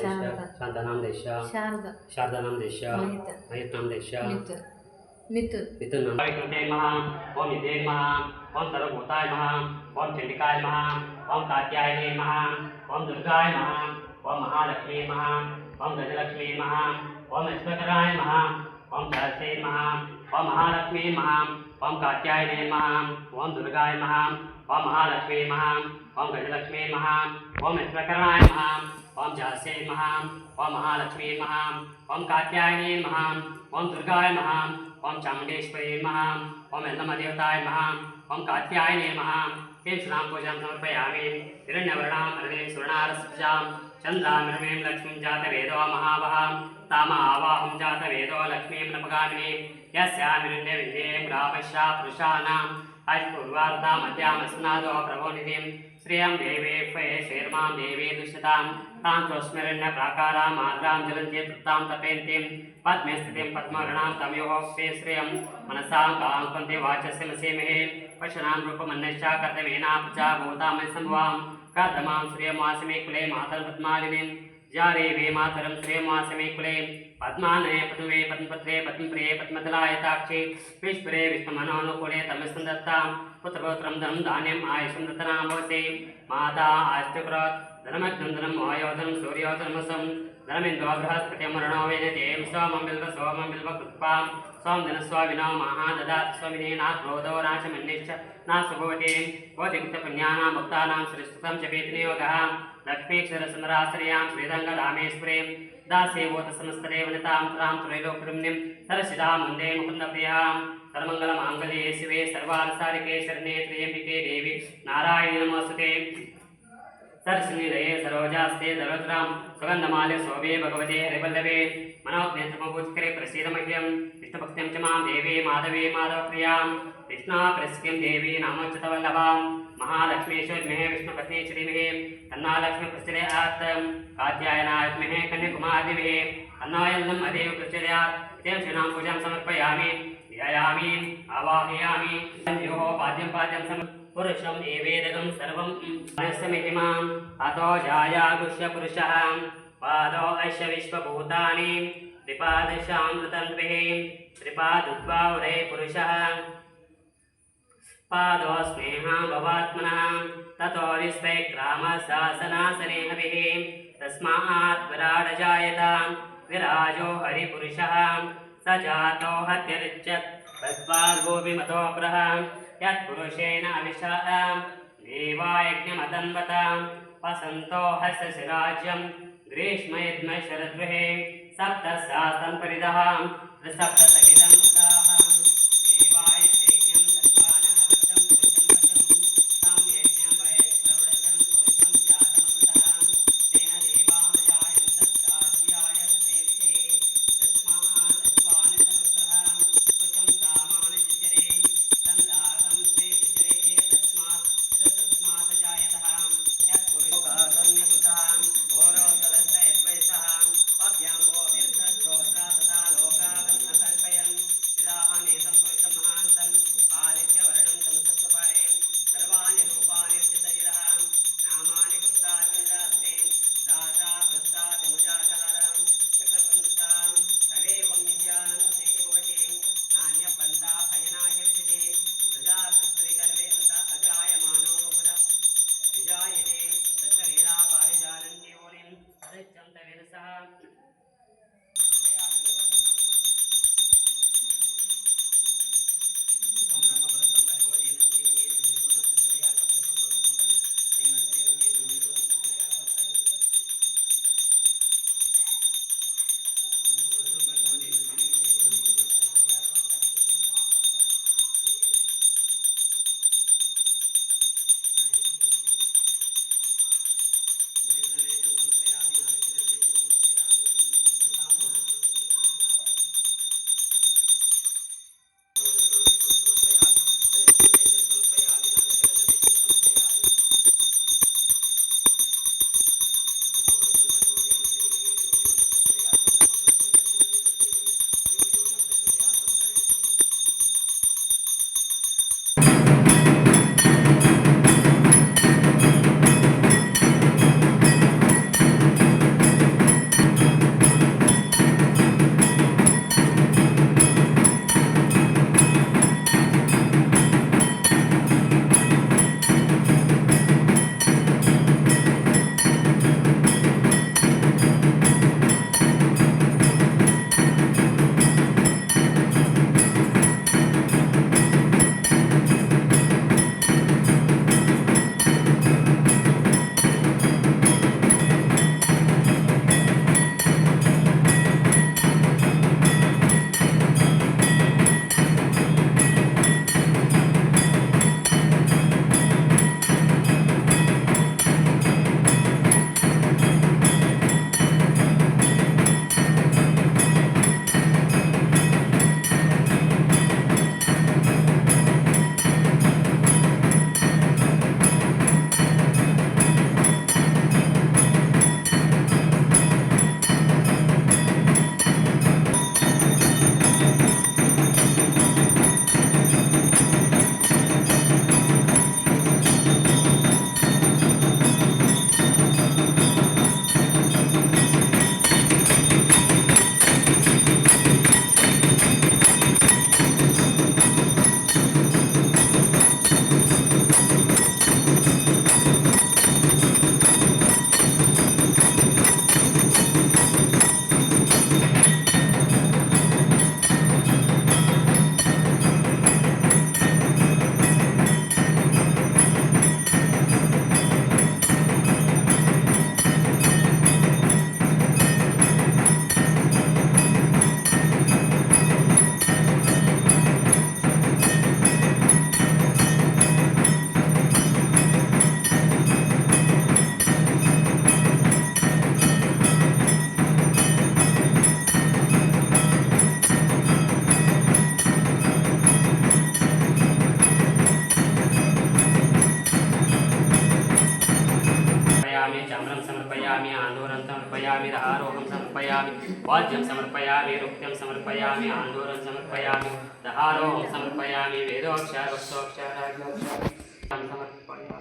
Shanta, Shanta nam desha, Sharda, Sharda nam desha, Mahita, Mahita nam desha, Mahita, मिथुन मिथुन नमः ओम इदे महाम ओम सर्वभूताय महाम ओम चंडिकाय महाम ओम कात्यायने महाम ओम दुर्गाय महाम ओम महालक्ष्मी महाम ओम गजलक्ष्मी महाम ओम ऐश्वर्यराय महाम ओम सरस्वती महाम ओम महालक्ष्मी महाम ओम कात्यायने महाम ओम दुर्गाय महाम ओम महालक्ष्मी महाम ओम गजलक्ष्मी महाम ओम ऐश्वर्यराय महाम ओम जासे महाम ओम महालक्ष्मी महाम ओम कात्यायनी महाम ओम दुर्गाय महाम ओम चामुंडेश्वरी महा ओम यन्नमदेवताय महा ओम कात्यायने महा तें श्रीराम पूजां समर्पयामि हिरण्यवर्णाम् अरणे सुवर्णारस्यां चन्द्रामिरमें लक्ष्मीं जातवेदो महावहां ताम आवाहं जातवेदो लक्ष्मीं नपगामिनीं यस्यामिरण्यविद्यें रावश्या पुरुषाणाम् अष्टपूर्वार्धामध्यामस्नादो प्रभोनिधिं श्रियं देवे फये श्रीर्मां देवी दुष्यतां तां स्वस्मरण्य प्राकारां माद्रां जलंजे तृप्तां तपेन्तीं पद्मे स्थितिं पद्मवर्णां तमयोः श्रियं। मनसां काङ्कन्ते वाचस्य मसेमहे पशूनां रूपमन्यश्च कर्तवेना प्रजा भूतामय सम्भवां कर्दमां श्रियमासमे कुले मातर्पद्मालिनीं जारे वे मातरं श्रियमासमे कुले पद्मानये पद्मे पद्मपत्रे पद्मप्रिये पद्मदलायताक्षे विश्वरे विष्णुमनोनुकूले तमस्सन्दत्तां पुत्रपौत्रं धनं धान्यम् आयुषं रतनां भवते माता आष्टकृत् धनमग्नं धनम् आयोधनं सूर्योधनमसं धनमिन्द्रो बृहस्पतिमरणो वेदतें सोमं बिल्व सोमं बिल्व कृत्पां सोम धनस्वामिनो महाददात् स्वामिने नाक्रोधो नाशमन्निश्च नाशभवते वोदिक्तपुण्यानां भक्तानां श्रेष्ठतं च वेतनियोगः రత్నేక్షరసుందరాశ్రయాం శ్రీరంగరామేశ్వరీం దాసేవోత సమస్తరేవనితాం త్రాం త్రైలోకృమ్నిం సరసిదాం వందే ముకుందప్రియాం సర్మంగళమాంగళే శివే సర్వాలసారికే శరణే త్రియంబికే దేవి. నారాయణ నమస్తే సరసినిలయే సరోజాస్తే సరోజరాం సుగంధమాలే శోభే భగవతే హరివల్లవే మనోజ్ఞతమభూత్కరే ప్రసీదమహ్యం. విష్ణుభక్త్యం చ మాం దేవీ మాధవే మాధవప్రియాం. కృష్ణా ప్రస్కిం దేవీ నామోచితవల్లభాం మహాలక్ష్మీశ్వరిమే విష్ణుపత్ని శ్రీమహే श्रीमहे तन्नालक्ष्मी प्रचलयात् कात्यायनात्महे कन्याकुमारिमहे तन्नायल्लम् अदेव प्रचलयात् तेन श्रीणां पूजां समर्पयामि। ध्यायामि, आवाहयामि। यो पाद्यं सम पुरुषं एवेदकं सर्वं मनस्समितिमाम् अतो जायागुष्य पुरुषः पादो अश्य विश्वभूतानि त्रिपादशामृतन्त्रिः त्रिपादुद्वावरे पुरुषः पादो स्नेहा भवात्मनः ततो विश्वैक्रामशासनासने हविः तस्मात् विराडजायता विराजो हरिपुरुषः। स जातो हत्यरिच्यत् तस्माद्गोपिमतो यत्पुरुषेण अविशा देवायज्ञमदन्वत वसन्तो हस्तशिराज्यं ग्रीष्मयद्म शरद्गृहे सप्तशास्त्रं परिदः त्रिसप्तसहितं आन्दोलं समर्पयामि दहारोहं समर्पयामि वाद्यं समर्पयामि नृत्यं समर्पयामि आन्दोलं समर्पयामि दहारोहं समर्पयामि वेदोक्षर वस्तोक्षर समर्पयामि